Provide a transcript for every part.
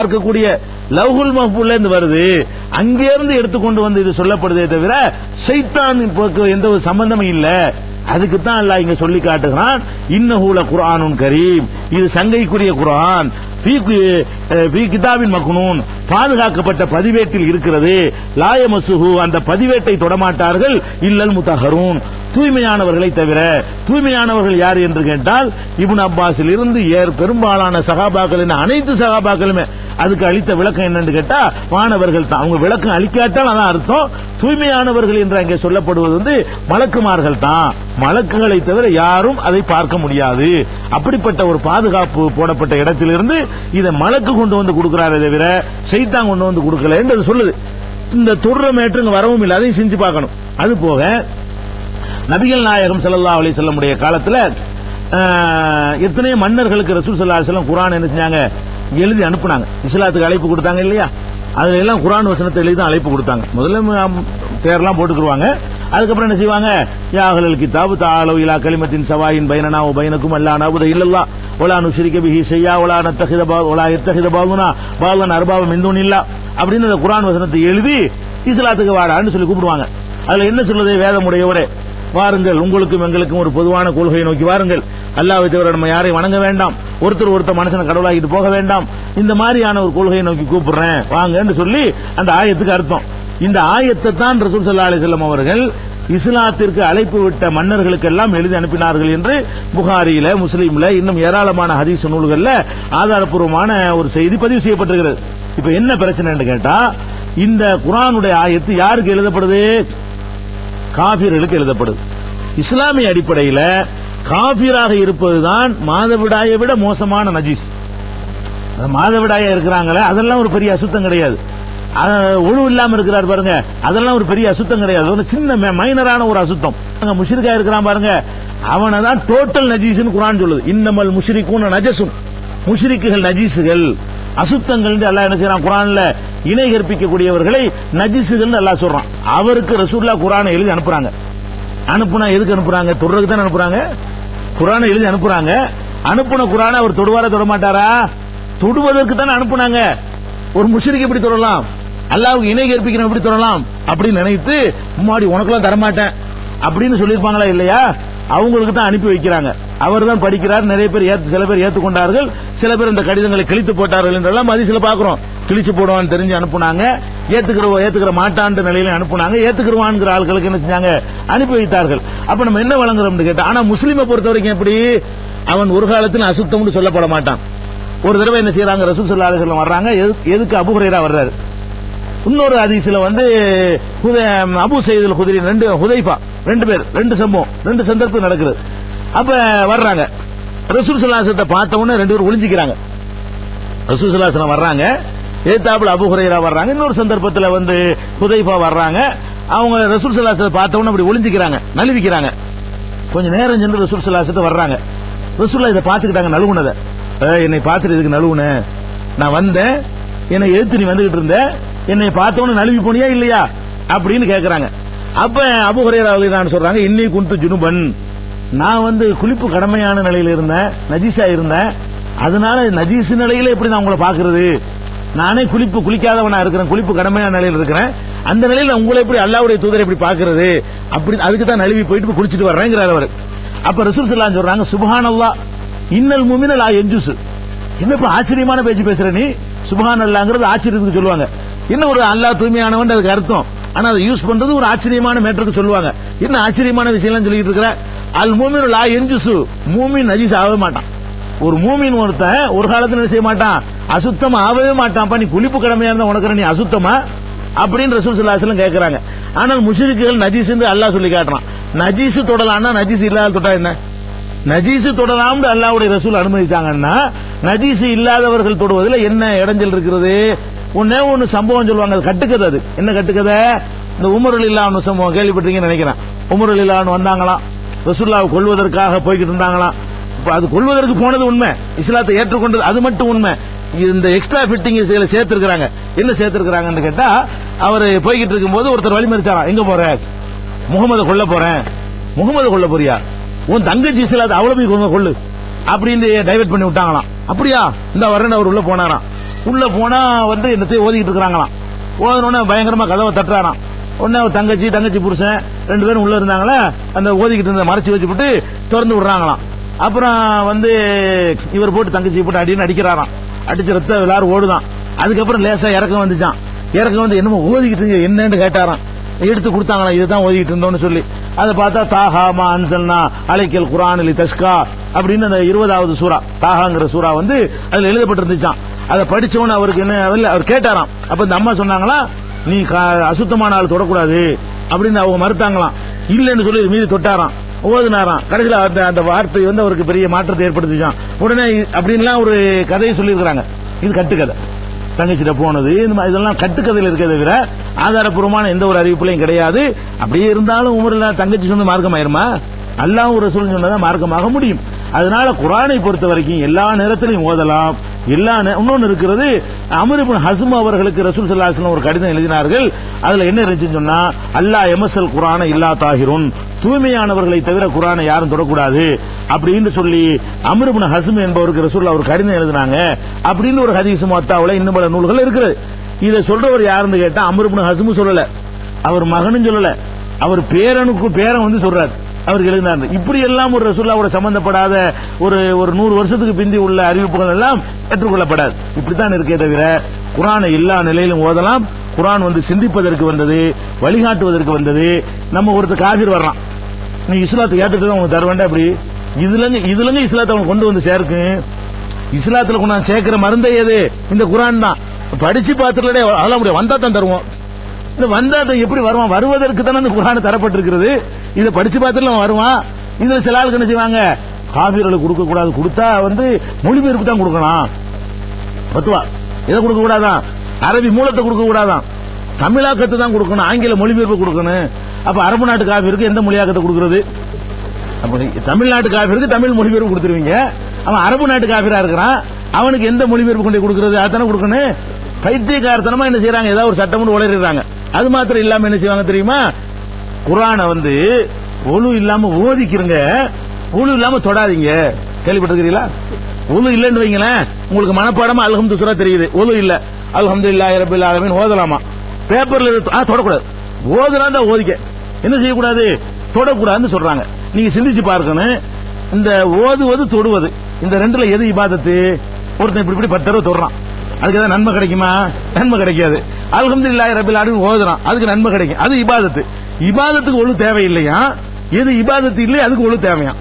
பார்க்கக்கூடிய லவ்ஹுல் மஹபூல்ல இருந்து வருது. அங்கே இருந்து எடுத்துக்கொண்டு வந்து இது சொல்லப்படுதே தவிர சைத்தான் எந்த ஒரு சம்பந்தமும் இல்ல. அதுக்கு தான் அல்லாஹ் இங்க சொல்லி காட்டுகிறான் இன்னஹூல குர்ஆனுன் கரீம். இது சங்கைக்குரிய குரான் ஃபீ கிதாபின் மக்னூன். பாதுகாக்கப்பட்ட பதிவேட்டில் இருக்கிறது. லாயமசுஹு அந்த பதிவேட்டை தொடமாட்டார்கள். இல்லல் முத்தஹரூன். தூய்மையானவர்களை தவிர தூய்மையானவர்கள் யார் என்று கேட்டால் இபுன் அப்பாஸில் இருந்து ஏர் பெரும்பாலான சகாபாக்கள் என அனைத்து சகாபாக்களுமே அதுக்கு அளித்த விளக்கம் என்னன்னு கேட்டா மாணவர்கள் தான். அவங்க விளக்கம் அளிக்காட்டால் அதான் அர்த்தம். தூய்மையானவர்கள் என்று அங்கே சொல்லப்படுவது வந்து மலக்குமார்கள் தான். மலக்குகளை தவிர யாரும் அதை பார்க்க முடியாது. அப்படிப்பட்ட ஒரு பாதுகாப்பு போடப்பட்ட இடத்திலிருந்து இதை மலக்கு கொண்டு வந்து கொடுக்கிறாரே தவிர செய்தான் கொண்டு வந்து கொடுக்கல என்று சொல்லுது. இந்த தொடர மேற்றுங்க வரவும் இல்லை அதையும் செஞ்சு பார்க்கணும். அது போக நபிகள் நாயகம் செல்லல்லா அலி செல்லமுடைய காலத்தில் எத்தனையோ மன்னர்களுக்கு ரசூல் சல்லா செல்லம் குரான் என்ன செஞ்சாங்க? எழுதி அனுப்புனாங்க. இஸ்லாத்துக்கு அழைப்பு கொடுத்தாங்க இல்லையா? அதுல எல்லாம் குரான் வசனத்தை எழுதி தான் அழைப்பு கொடுத்தாங்க. முதல்ல பேர்லாம் போட்டுக்குருவாங்க. அதுக்கப்புறம் என்ன செய்வாங்க? யாஹலல் கிதாபு தாலவு இலா கலிமத்தின் சவாயின் பைனனா ஓ பைனக்கும் அல்லா நபுத இல்லல்லா. ஒலா நுஷரிக்க பிஹி செய்யா ஒலா நத்தகித பா ஒலா எத்தகித பாதுனா பாதுன் அர்பாவம் இந்துன் இல்லா. அப்படின்னு அந்த குரான் வசனத்தை எழுதி இஸ்லாத்துக்கு வாடான்னு சொல்லி கூப்பிடுவாங்க. அதுல என்ன சொல்லுது வேதமுடையவரே வாருங்கள் உங்களுக்கும் எங்களுக்கும் ஒரு பொதுவான கொள்கையை நோக்கி வாருங்கள். அல்லாஹ் தவிர நம்ம யாரையும் வணங்க வேண்டாம். ஒருத்தர் ஒருத்தர் மனுஷனை கடவுளாகிட்டு போக வேண்டாம். இந்த மாதிரியான ஒரு கொள்கையை நோக்கி கூப்பிடுறேன். வாங்கன்னு சொல்லி அந்த ஆயத்துக்கு அர்த்தம். இந்த ஆயத்தை தான் ரசூல் சல்லா அலைஹி அவர்கள் இஸ்லாத்திற்கு அழைப்பு விட்ட மன்னர்களுக்கெல்லாம் எழுதி அனுப்பினார்கள் என்று புகாரியில முஸ்லீம்ல இன்னும் ஏராளமான ஹதீஸ் நூல்கள்ல ஆதாரப்பூர்வமான ஒரு செய்தி பதிவு செய்யப்பட்டிருக்கிறது. இப்ப என்ன பிரச்சனைன்னு கேட்டா இந்த குரானுடைய ஆயத்து யாருக்கு எழுதப்படுது? காபிர்களுக்கு எழுதப்படுது. இஸ்லாமிய அடிப்படையில காபிராக இருப்பதுதான் மாதவிடாயை விட மோசமான நஜீஸ். மாதவிடாயா இருக்கிறாங்களே அதெல்லாம் ஒரு பெரிய அசுத்தம் கிடையாது. ஒழு இல்லாம இருக்கிறார் பாருங்க அதெல்லாம் ஒரு பெரிய அசுத்தம் கிடையாது. ஒரு சின்ன மைனரான ஒரு அசுத்தம். அங்க முஷிரிக்கா இருக்கிறான் பாருங்க அவனை தான் டோட்டல் நஜீஸ்னு குரான் சொல்லுது. இன்னமல் முஷிரிக்கும் நஜசும் முஷ்ரிக்குகள் நஜீசுகள். அசுத்தங்கள் அல்லாஹ் என்ன செய்யறான்? குரான்ல இணை கற்பிக்கக்கூடியவர்களை நஜீசுகள் எல்லாம் சொல்றான். அவருக்கு ரசூல்லா குரானை எழுதி அனுப்புறாங்க. அனுப்புனா எதுக்கு அனுப்புறாங்க? தொடுறதுக்கு தான் அனுப்புறாங்க? குரானை எழுதி அனுப்புறாங்க. அனுப்புன குரானை அவர் தொடுவாரா தொட மாட்டாரா தொடுவதற்கு தானே அனுப்புனாங்க. ஒரு முஷரிக்கு எப்படி தொடரலாம் அல்லாவுக்கு இணை கற்பிக்கிறோம் எப்படி தொடரலாம் அப்படின்னு நினைத்து முன்னாடி உனக்கெல்லாம் தரமாட்டேன். அப்படின்னு சொல்லியிருப்பாங்களா இல்லையா? அவங்களுக்கு தான் அனுப்பி வைக்கிறாங்க. அவர் தான் படிக்கிறார் நிறைய பேர் ஏற்று சில பேர் ஏற்றுக்கொண்டார்கள் சில பேர் இந்த கடிதங்களை கிழித்து போட்டார்கள் என்றெல்லாம் மதிசில பாக்குறோம் கிழிச்சு போடுவான்னு தெரிஞ்சு அனுப்புனாங்க. ஏத்துக்கிற ஏத்துக்கிற மாட்டான்ற நிலையில அனுப்புனாங்க. ஏத்துக்கிறவான்ங்கிற ஆட்களுக்கு என்ன செஞ்சாங்க? அனுப்பி வைத்தார்கள். அப்ப நம்ம என்ன வழங்குறோம்னு கேட்டா ஆனா முஸ்லீமை பொறுத்த வரைக்கும் எப்படி? அவன் ஒரு காலத்தில் அசுத்தம்னு சொல்லப்பட மாட்டான். ஒரு தடவை என்ன செய்யறாங்க ரசூல் சொல்லா அலைஹி வர்றாங்க. எதுக்கு அபு வர்றாரு? இன்னொரு அதிசயில வந்து அபு சைதுல் குதிரி ரெண்டு ஹுதைஃபா ரெண்டு பேர் ரெண்டு சம்பவம் ரெண்டு சந்தர்ப்பம் நடக்குது. அப்ப வர்றாங்க. ரசூல் சுல்லாசத்தை பார்த்த உடனே ரெண்டு பேரும் ஒளிஞ்சிக்கிறாங்க. ரசூல் சுல்லாசனம் வர்றாங்க. ஏத்தாப்புல அபு ஹுரைரா வர்றாங்க. இன்னொரு சந்தர்ப்பத்தில் வந்து ஹுதைஃபா வர்றாங்க. அவங்க ரசூல் சலாசத்தை பார்த்த அப்படி ஒளிஞ்சிக்கிறாங்க நழுவிக்கிறாங்க. கொஞ்ச நேரம் சென்று ரசூல் சலாசத்தை வர்றாங்க. ரசூல்லா இதை பார்த்துக்கிட்டாங்க நழுவுனதை. என்னை பார்த்துட்டு இதுக்கு நழுவுன? நான் வந்தேன். என்னை எழுத்து நீ வந்துகிட்டு இருந்த. என்னை பார்த்தவொன்னு நழுவி போனியா இல்லையா? அப்படின்னு கேட்குறாங்க அப்ப அபு ஹுரைரா நான் சொல்றாங்க இன்னி குண்டு ஜுனுபன். நான் வந்து குளிப்பு கடமையான நிலையில் இருந்தேன் நஜீஸா இருந்தேன். அதனால நஜீஸ் நிலையில எப்படி நான் உங்களை பாக்குறது நானே குளிப்பு குளிக்காதவனா இருக்கிறேன் குளிப்பு கடமையான நிலையில் இருக்கிறேன். அந்த நிலையில் உங்களை எப்படி அல்லாவுடைய தூதரை எப்படி பாக்குறது அப்படி அதுக்கு தான் நழுவி போயிட்டு இப்ப குளிச்சிட்டு வர்றேங்கிறார் அவர். அப்ப ரசூல் ஸல்லல்லாஹு சொல்றாங்க சுப்ஹானல்லாஹ் இன்னல் முமினல் லா எஞ்சுசு என்ன இப்ப ஆச்சரியமான பேச்சு பேசுற நீ? சுபஹான் அல்லாங்கிறது ஆச்சரியத்துக்கு சொல்லுவாங்க. என்ன ஒரு அல்லாஹ் தூய்மையானவன் அதுக்கு அர்த்தம்? ஆனா அதை யூஸ் பண்றது ஒரு ஆச்சரியமான மேட்டருக்கு சொல்லுவாங்க. என்ன ஆச்சரியமான விஷயம்லாம் சொல்லிட்டு இருக்கிற? அல் மூமின் லா எஞ்சுசு மூமின் நஜீஸ் ஆகவே மாட்டான். ஒரு மூமின் ஒருத்தன் ஒரு காலத்துல செய்ய மாட்டான்? அசுத்தம் ஆகவே மாட்டான்ப்பா. நீ குளிப்பு கடமையா இருந்தா உனக்கு நீ அசுத்தமா? அப்படின்னு ரசூல் ஸல்லல்லாஹு அலைஹி ஆனால் முஷிரிக்குகள் நஜீஸ் என்று அல்லாஹ் சொல்லி காட்டுறான். நஜீஸ் தொடலான்னா நஜீஸ் இல்லாத தொட்டா என்ன? நஜீஸ் தொடலாம்னு அல்லாவுடைய ரசூல் அனுமதிச்சாங்கன்னா நஜீஸ் இல்லாதவர்கள் தொடுவதில் என்ன இடைஞ்சல் இருக்கிறது? ஒன்னே ஒன்னு சம்பவம் சொல்லுவாங்க அது கட்டுக்கதை அது. என்ன கட்டுக்கதை? இந்த உமருல் இல்லான்னு சம்பவம் கேள்விப்பட்டீங்கன்னு நினைக்கிறேன். உமரல் இல்லான்னு வந்தாங்களாம். ரசூல்லாவை கொள்வதற்காக போய்கிட்டு இருந்தாங்களாம். அது கொள்வதற்கு போனது உண்மை. இஸ்லாத்தை ஏற்றுக்கொண்டது அது மட்டும் உண்மை. இந்த எக்ஸ்ட்ரா ஃபிட்டிங் இதுல சேர்த்திருக்கிறாங்க. என்ன சேர்த்திருக்கிறாங்கன்னு கேட்டா அவர் போய்கிட்டு இருக்கும்போது ஒருத்தர் வழிமறிச்சாராம் எங்க போற? முகமது கொல்ல போறேன். முகமது கொல்ல போறியா? உன் தங்கச்சி இஸ்லாத்தை அவ்வளவு போய் கொள்ளு. அப்படின்னு டைவர்ட் பண்ணி விட்டாங்களாம். அப்படியா? இந்த வரேன் அவர் உள்ள போனாராம். உள்ள போனா வந்து என்னத்தையும் ஓதிக்கிட்டு இருக்கிறாங்களாம். ஓதுனோடனே பயங்கரமா கதவை தட்டுறாராம். உடனே தங்கச்சி தங்கச்சி புருஷன் ரெண்டு பேரும் உள்ள இருந்தாங்களே அந்த ஓதிக்கிட்டு இருந்த மறைச்சு வச்சுப்புட்டு திறந்து விடுறாங்களாம். அப்புறம் வந்து இவர் போட்டு தங்கச்சி போட்டு அடின்னு அடிக்கிறாராம். அடிச்சு ரத்த எல்லாரும் ஓடுதான். அதுக்கப்புறம் லேசா இறக்கம் வந்துச்சான் இறக்கம் வந்து என்னமோ ஓதிக்கிட்டு என்னன்னு கேட்டாராம். எடுத்து கொடுத்தாங்களா இதுதான் ஓதிக்கிட்டு இருந்தோம்னு சொல்லி. அதை பார்த்தா தாஹா மா அன்சல்னா அலைக்கல் குரான் அலி தஷ்கா அப்படின்னு அந்த இருபதாவது சூரா தாஹாங்கிற சூரா வந்து அதுல எழுதப்பட்டிருந்துச்சான் அதை படிச்சவன அவருக்கு என்ன அவர் கேட்டாராம். அப்ப இந்த அம்மா சொன்னாங்களா நீ கா- அசுத்தமான ஆள் தொடக்கூடாது அப்படின்னு அவங்க மறுத்தாங்களாம். இல்லைன்னு சொல்லி மீது தொட்டாராம். ஓதுனாராம். கடைசியில் அந்த அந்த வார்த்தை வந்து அவருக்கு பெரிய மாற்றத்தை ஏற்படுத்திச்சான் உடனே அப்படின்லாம் ஒரு கதையை சொல்லியிருக்கிறாங்க. இது கட்டுக்கதை. தங்கச்சிட்ட போனது இந்த மாதிரி இதெல்லாம் கட்டுக்கதையில் இருக்கிறத தவிர ஆதாரப்பூர்வமான எந்த ஒரு அறிவிப்புலையும் கிடையாது. அப்படியே இருந்தாலும் உமரில் தங்கச்சி சொந்த மார்க்கம் ஆயிருமா அல்லாஹ் ஒரு சூழ்நிலை சொன்னதான் மார்க்கமாக முடியும். அதனால குரானை பொறுத்த வரைக்கும் எல்லா நேரத்திலையும் ஓதலாம். இல்லான்னு இன்னொன்று இருக்கிறது அமிர்பின் ஹசும் அவர்களுக்கு ரசூல் ஸல்லல்லாஹு ஒரு கடிதம் எழுதினார்கள். அதுல என்ன இருந்துச்சுன்னு சொன்னா அல்லாஹ் எமசல் குரான இல்லா தாகிருன் தூய்மையானவர்களை தவிர குரானை யாரும் தொடக்கூடாது அப்படின்னு சொல்லி அமிர்பின் ஹசும் என்பவருக்கு ரசூல் அவர் கடிதம் எழுதினாங்க. அப்படின்னு ஒரு ஹதீஸ் மாத்தாவில் இன்னும் பல நூல்கள் இருக்குது. இதை சொல்றவர் யாருன்னு கேட்டா அமிர்பின் ஹசும் சொல்லல. அவர் மகனும் சொல்லல. அவர் பேரனுக்கு பேரன் வந்து சொல்றாரு. அவருக்கு எழுதினார் இப்படி எல்லாம் ஒரு ரசூல்லாவோட சம்பந்தப்படாத ஒரு ஒரு நூறு வருஷத்துக்கு பிந்தி உள்ள அறிவிப்புகள் எல்லாம் ஏற்றுக்கொள்ளப்படாது. இப்படித்தான் இருக்கே தவிர குரானை எல்லா நிலையிலும் ஓதலாம். குரான் வந்து சிந்திப்பதற்கு வந்தது வழிகாட்டுவதற்கு வந்தது. நம்ம ஒருத்தர் காவிர் வர்றான். நீ இஸ்லாத்தை ஏற்றுட்டு தான் உனக்கு தர வேண்டாம் அப்படி? இதுலங்க இதுலங்க இஸ்லாத்தை அவங்க கொண்டு வந்து சேர்க்கு. இஸ்லாத்துல கொண்டாந்து சேர்க்கிற மருந்தை எது? இந்த குரான் தான். படிச்சு பார்த்துட்டு அதெல்லாம் முடியும் வந்தா தான் தருவோம். வந்தா அது எப்படி வருவான்? வருவதற்கு தானே இந்த குரான் தரப்பட்டிருக்கிறது. இதை படிச்சு பார்த்துட்டு அவன் வருவான். இதுல சில ஆளுக்கு என்ன செய்வாங்க? காபீர்களுக்கு கொடுக்க கூடாது கொடுத்தா வந்து மொழிபெயர்ப்பு தான் கொடுக்கலாம் பத்துவா. எதை கொடுக்க கூடாதான் அரபி மூலத்தை கொடுக்க கூடாதான் தமிழாக்கத்தை தான் கொடுக்கணும். ஆங்கில மொழிபெயர்ப்பு கொடுக்கணும். அப்ப அரபு நாட்டு காபிருக்கு எந்த மொழியாக்கத்தை கொடுக்கறது? தமிழ்நாட்டு காபிருக்கு தமிழ் மொழிபெயர்ப்பு கொடுத்துருவீங்க. அவன் அரபு நாட்டு காபிரா இருக்கிறான். அவனுக்கு எந்த மொழிபெயர்ப்பு கொண்டு கொடுக்கறது? கொடுக்கிறது கொடுக்கணும். பைத்தியகாரத்தனமா என்ன செய்யறாங்க ஏதாவது ஒரு சட்டம் கொண்டு உளறிடுறாங்க. அது மாத்திரம் இல்லாம என்ன செய்வாங்க தெரியுமா? குரானை வந்து ஒழு இல்லாம ஓதிக்கிறங்க. ஒழு இல்லாம தொடாதீங்க. கேள்விப்பட்டிருக்கிறீங்களா? ஒழு இல்லைன்னு வைங்களேன். உங்களுக்கு மனப்பாடமா அல்ஹம் துசுரா தெரியுது. ஒழு இல்ல. அல்ஹம்து இல்லா இரபில் ஆலமின் ஓதலாமா? பேப்பர்ல ஆ தொடக்கூடாது. ஓதுனா தான் ஓதிக்க. என்ன செய்யக்கூடாது? தொடக்கூடாதுன்னு சொல்றாங்க. நீங்க சிந்திச்சு பார்க்கணும். இந்த ஓதுவது தொடுவது. இந்த ரெண்டுல எது இபாதத்து? ஒருத்தன் இப்படி இப்படி பத்து தடவை தொடுறான். அதுக்கு ஏதாவது நன்மை கிடைக்குமா? நன்மை கிடைக்காது. அல்ஹம்துலில்லாஹி ரபில் ரபிலாடுன்னு ஓதுறான். அதுக்கு நன்மை கிடைக்கும். அது இபாதத்து. இபாதத்துக்கு ஒழு தேவையில்லையா? எது இபாதத்து இல்லை அதுக்கு ஒழு தேவையா?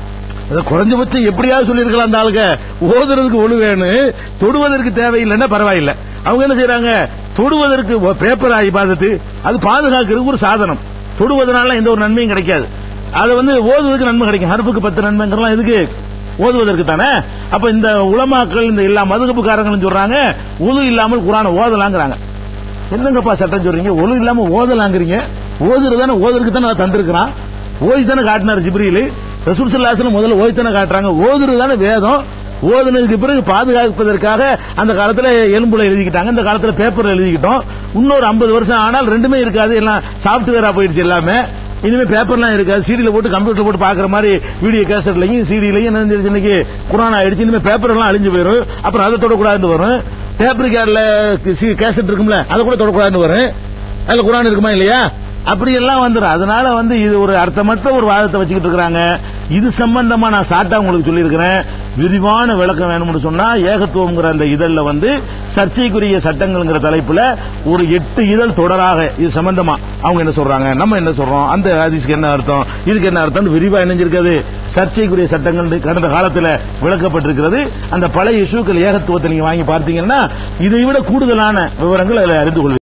அதை குறைஞ்சபட்சம் எப்படியாவது சொல்லியிருக்கலாம் அந்த ஆளுங்க. ஓதுறதுக்கு ஒழு வேணும் தொடுவதற்கு தேவையில்லைன்னா பரவாயில்லை. அவங்க என்ன செய்யறாங்க தொடுவதற்கு பேப்பரா இபாதத்து. அது பாதுகாக்கிறதுக்கு ஒரு சாதனம். தொடுவதனால எந்த ஒரு நன்மையும் கிடைக்காது. அது வந்து ஓதுவதற்கு நன்மை கிடைக்கும். ஹர்புக்கு பத்து நன்மைங்கிறலாம் எதுக்கு? ஓதுவதற்கு தானே? அப்ப இந்த உலமாக்கள் இந்த எல்லா மதுகப்புக்காரங்களும் சொல்றாங்க உது இல்லாமல் குரானை ஓதலாங்கிறாங்க. என்னங்கப்பா சட்டம் சொல்றீங்க? ஒழுங்கு இல்லாம ஓதலாங்கிறீங்க. ஓதுறது தானே ஓதுறதுக்கு தானே தந்திருக்கிறான். ஓதி தானே காட்டினார் ஜிப்ரீல். ரசூல் முதல்ல ஓதி தானே காட்டுறாங்க. ஓதுறது தானே வேதம். ஓதுனதுக்கு பிறகு பாதுகாப்பதற்காக அந்த காலத்தில் எலும்புல எழுதிக்கிட்டாங்க. இந்த காலத்தில் பேப்பரில் எழுதிக்கிட்டோம். இன்னொரு 50 வருஷம் ஆனால் ரெண்டுமே இருக்காது. எல்லாம் சாப்ட்வேரா போயிடுச்சு எல்லாமே. இனிமேல் பேப்பர்லாம் இருக்காது. சீடியில் போட்டு கம்ப்யூட்டர் போட்டு பார்க்குற மாதிரி வீடியோ கேசட்லையும் சீடிலையும் என்ன இன்னைக்கு குரான் ஆயிடுச்சு. இனிமேல் பேப்பர் எல்லாம் அழிஞ்சு போயிடும் அப்புறம் அதை தொடக்கூடாதுன்னு வரும். பேப்பர் கேர்ல கேசட் இருக்கும்ல அதை கூட தொடக்கூடாதுன்னு வரும் அதுல குரான் இருக்குமா இல்லையா? அப்படி எல்லாம் வந்துடும் அதனால வந்து இது ஒரு அர்த்தமற்ற ஒரு வாதத்தை வச்சுக்கிட்டு இருக்கிறாங்க. இது சம்பந்தமா நான் சாட்டா உங்களுக்கு சொல்லியிருக்கிறேன். விரிவான விளக்கம் வேணும்னு சொன்னா ஏகத்துவம்ங்கிற அந்த இதழில் வந்து சர்ச்சைக்குரிய சட்டங்கள்ங்கிற தலைப்புல ஒரு எட்டு இதழ் தொடராக இது சம்பந்தமா. அவங்க என்ன சொல்றாங்க? நம்ம என்ன சொல்றோம்? அந்த ஹதீஸ்க்கு என்ன அர்த்தம்? இதுக்கு என்ன அர்த்தம் விரிவா இணைஞ்சிருக்காது. சர்ச்சைக்குரிய சட்டங்கள் கடந்த காலத்துல விளக்கப்பட்டிருக்கிறது. அந்த பழைய இஷ்யூக்கள் ஏகத்துவத்தை நீங்க வாங்கி பார்த்தீங்கன்னா இதை விட கூடுதலான விவரங்கள் அதில் அறிந்து கொள்வீங்க.